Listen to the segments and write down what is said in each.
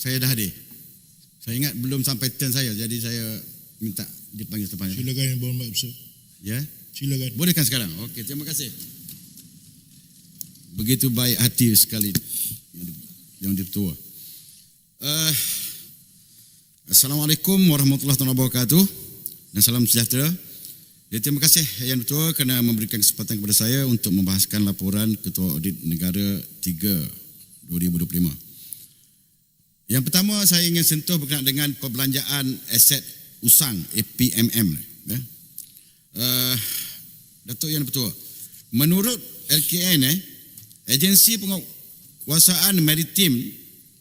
saya dah hadir. Saya ingat belum sampai turn saya, jadi saya minta dipanggil sepanjang. Silakan Yang Berhormat Besar. Ya, Silakan. bolehkan sekarang. Okey, terima kasih. Begitu baik hati sekali yang di, yang ditua. Uh, Assalamualaikum warahmatullahi wabarakatuh dan salam sejahtera. Ya, terima kasih Yang Ketua kerana memberikan kesempatan kepada saya untuk membahaskan laporan Ketua Audit Negara 3 2025. Yang pertama saya ingin sentuh berkenaan dengan perbelanjaan aset usang APMM. Ya. Uh, Datuk Yang Ketua, menurut LKN eh, agensi penguasaan maritim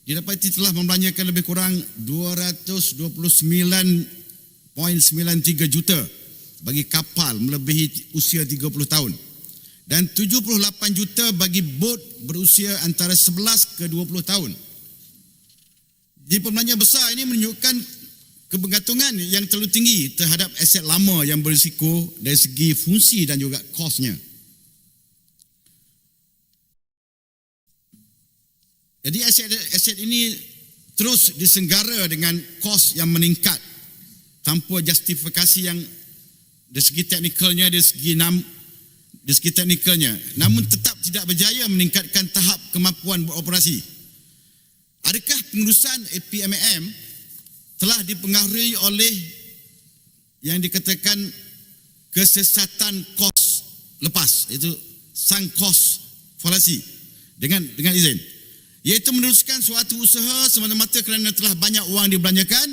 didapati telah membelanjakan lebih kurang 229.93 juta bagi kapal melebihi usia 30 tahun dan 78 juta bagi bot berusia antara 11 ke 20 tahun. Di perbelanjaan besar ini menunjukkan kebergantungan yang terlalu tinggi terhadap aset lama yang berisiko dari segi fungsi dan juga kosnya. Jadi aset-aset ini terus disenggara dengan kos yang meningkat tanpa justifikasi yang dari segi teknikalnya, dari segi nam, dari segi teknikalnya. Namun tetap tidak berjaya meningkatkan tahap kemampuan beroperasi. Adakah pengurusan APMM telah dipengaruhi oleh yang dikatakan kesesatan kos lepas itu sang kos falasi dengan dengan izin iaitu meneruskan suatu usaha semata-mata kerana telah banyak wang dibelanjakan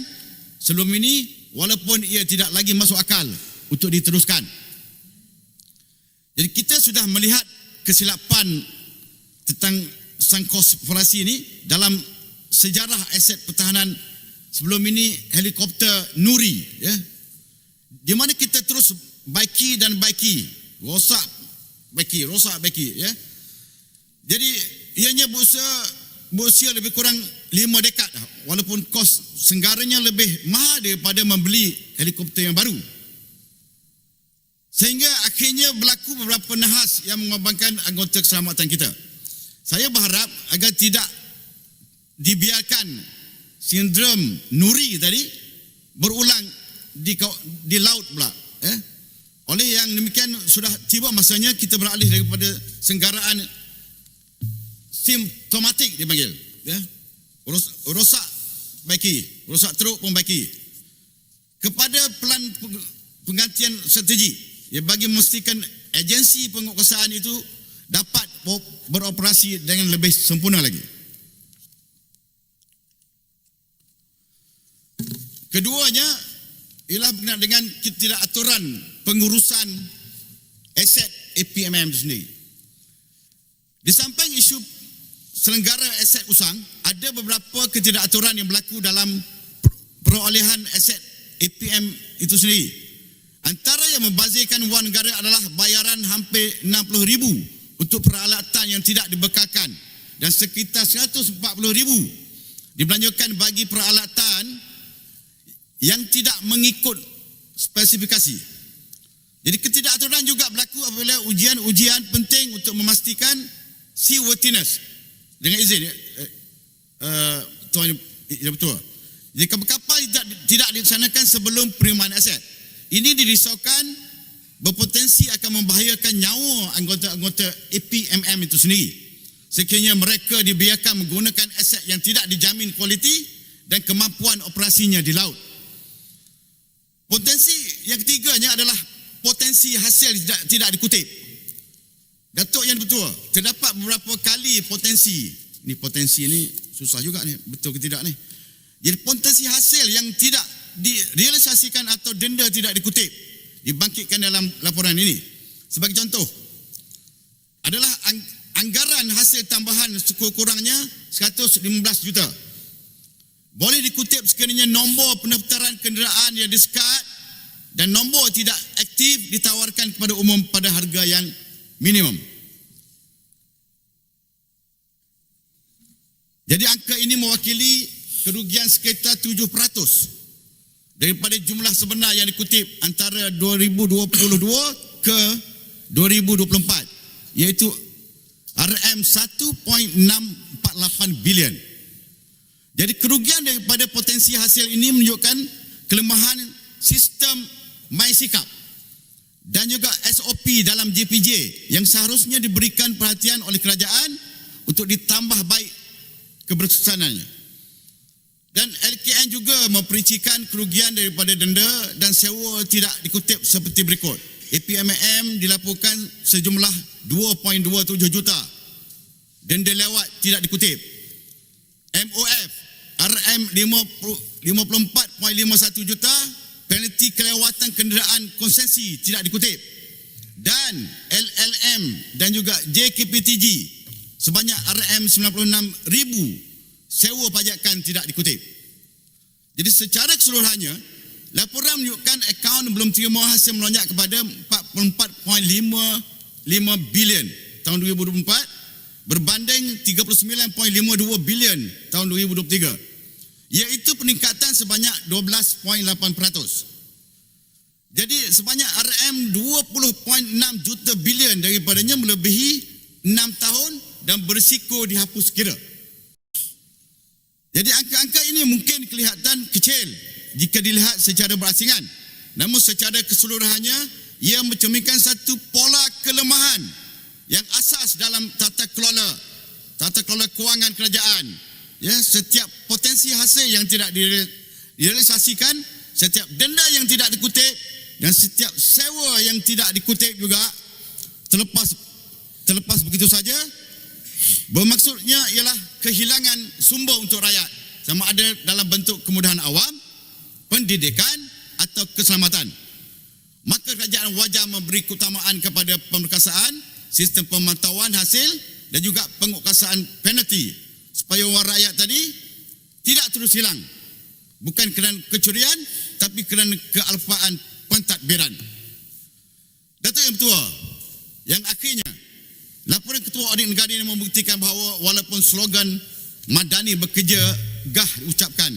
sebelum ini walaupun ia tidak lagi masuk akal untuk diteruskan. Jadi kita sudah melihat kesilapan tentang sang korporasi ini dalam sejarah aset pertahanan sebelum ini helikopter Nuri ya. Di mana kita terus baiki dan baiki, rosak baiki, rosak baiki ya. Jadi ianya berusia berusia lebih kurang lima dekad walaupun kos senggaranya lebih mahal daripada membeli helikopter yang baru. Sehingga akhirnya berlaku beberapa nahas yang mengorbankan anggota keselamatan kita. Saya berharap agar tidak dibiarkan sindrom Nuri tadi berulang di di laut pula. Eh? Oleh yang demikian sudah tiba masanya kita beralih daripada senggaraan simptomatik dipanggil. Ya? Rosak baiki, rosak teruk pun baiki. Kepada pelan penggantian strategi ya, bagi memastikan agensi penguasaan itu dapat beroperasi dengan lebih sempurna lagi. Keduanya ialah berkenaan dengan ketidakaturan pengurusan aset APMM sendiri. Di samping isu selenggara aset usang, ada beberapa ketidakaturan yang berlaku dalam perolehan aset APM itu sendiri. Antara yang membazirkan wang negara adalah bayaran hampir 60 ribu untuk peralatan yang tidak dibekalkan dan sekitar 140 ribu dibelanjakan bagi peralatan yang tidak mengikut spesifikasi. Jadi ketidakaturan juga berlaku apabila ujian-ujian penting untuk memastikan seaworthiness dengan izin uh, uh, tuan ya betul. Jadi kapal tidak tidak dilaksanakan sebelum penerimaan aset. Ini dirisaukan berpotensi akan membahayakan nyawa anggota-anggota APMM itu sendiri. Sekiranya mereka dibiarkan menggunakan aset yang tidak dijamin kualiti dan kemampuan operasinya di laut. Potensi yang ketiganya adalah potensi hasil tidak, tidak dikutip. Datuk yang betul, terdapat beberapa kali potensi. Ini potensi ini susah juga ni, betul ke tidak ni. Jadi potensi hasil yang tidak direalisasikan atau denda tidak dikutip dibangkitkan dalam laporan ini. Sebagai contoh, adalah anggaran hasil tambahan sekurang-kurangnya 115 juta. Boleh dikutip sekiranya nombor pendaftaran kenderaan yang disekat dan nombor tidak aktif ditawarkan kepada umum pada harga yang minimum. Jadi angka ini mewakili kerugian sekitar 7% daripada jumlah sebenar yang dikutip antara 2022 ke 2024 iaitu RM 1.648 bilion. Jadi kerugian daripada potensi hasil ini menunjukkan kelemahan sistem MySikap dan juga SOP dalam JPJ yang seharusnya diberikan perhatian oleh kerajaan untuk ditambah baik keberkesanannya. Dan LKN juga memperincikan kerugian daripada denda dan sewa tidak dikutip seperti berikut. APMM dilaporkan sejumlah 2.27 juta. Denda lewat tidak dikutip. MOF RM 50 54.51 juta penalti kelewatan kenderaan konsensi tidak dikutip dan LLM dan juga JKPTG sebanyak RM 96 ribu sewa pajakan tidak dikutip. Jadi secara keseluruhannya laporan menunjukkan akaun belum terima hasil melonjak kepada 44.55 bilion tahun 2024 berbanding 39.52 bilion tahun 2023 iaitu peningkatan sebanyak 12.8%. Jadi sebanyak RM 20.6 juta bilion daripadanya melebihi 6 tahun dan berisiko dihapus kira. Jadi angka-angka ini mungkin kelihatan kecil jika dilihat secara berasingan. Namun secara keseluruhannya ia mencerminkan satu pola kelemahan yang asas dalam tata kelola tata kelola kewangan kerajaan. Ya, setiap potensi hasil yang tidak direalisasikan, setiap denda yang tidak dikutip dan setiap sewa yang tidak dikutip juga terlepas terlepas begitu saja bermaksudnya ialah kehilangan sumber untuk rakyat sama ada dalam bentuk kemudahan awam, pendidikan atau keselamatan. Maka kerajaan wajar memberi keutamaan kepada pemberkasaan sistem pemantauan hasil dan juga penguasaan penalti supaya orang rakyat tadi tidak terus hilang. Bukan kerana kecurian tapi kerana kealpaan pentadbiran. Datuk Yang Ketua yang akhirnya laporan Ketua Audit Negara ini membuktikan bahawa walaupun slogan Madani bekerja gah diucapkan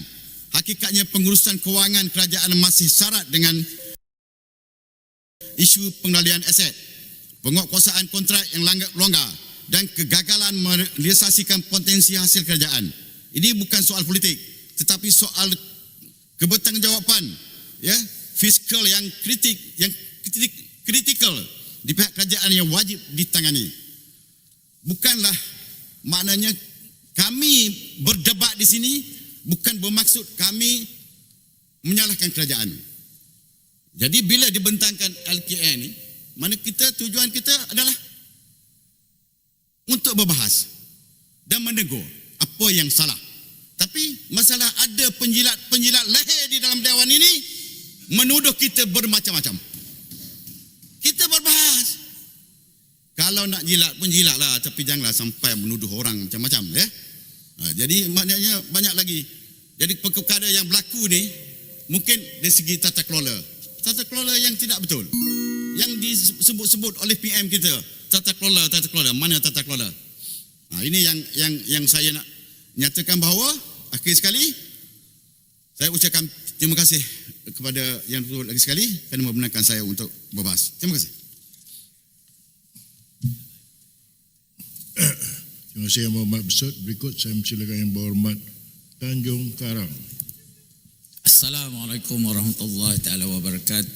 hakikatnya pengurusan kewangan kerajaan masih syarat dengan isu pengendalian aset penguatkuasaan kontrak yang longgar dan kegagalan merealisasikan potensi hasil kerajaan. Ini bukan soal politik, tetapi soal kebertanggungjawaban ya, fiskal yang kritik yang kritik, kritikal di pihak kerajaan yang wajib ditangani. Bukanlah maknanya kami berdebat di sini bukan bermaksud kami menyalahkan kerajaan. Jadi bila dibentangkan LKN ini, mana kita tujuan kita adalah untuk berbahas dan menegur apa yang salah. Tapi masalah ada penjilat-penjilat leher di dalam dewan ini menuduh kita bermacam-macam. Kita berbahas. Kalau nak jilat pun jilatlah tapi janganlah sampai menuduh orang macam-macam ya. Ha, jadi maknanya banyak lagi. Jadi perkara yang berlaku ni mungkin dari segi tata kelola. Tata kelola yang tidak betul. Yang disebut-sebut oleh PM kita tata kelola tata kelola mana tata kelola ha, ini yang yang yang saya nak nyatakan bahawa akhir sekali saya ucapkan terima kasih kepada yang betul lagi sekali kerana membenarkan saya untuk berbahas terima kasih Terima kasih Yang Berhormat Besut. Berikut saya mempersilakan Yang Berhormat Tanjung Karang. Assalamualaikum warahmatullahi taala wabarakatuh.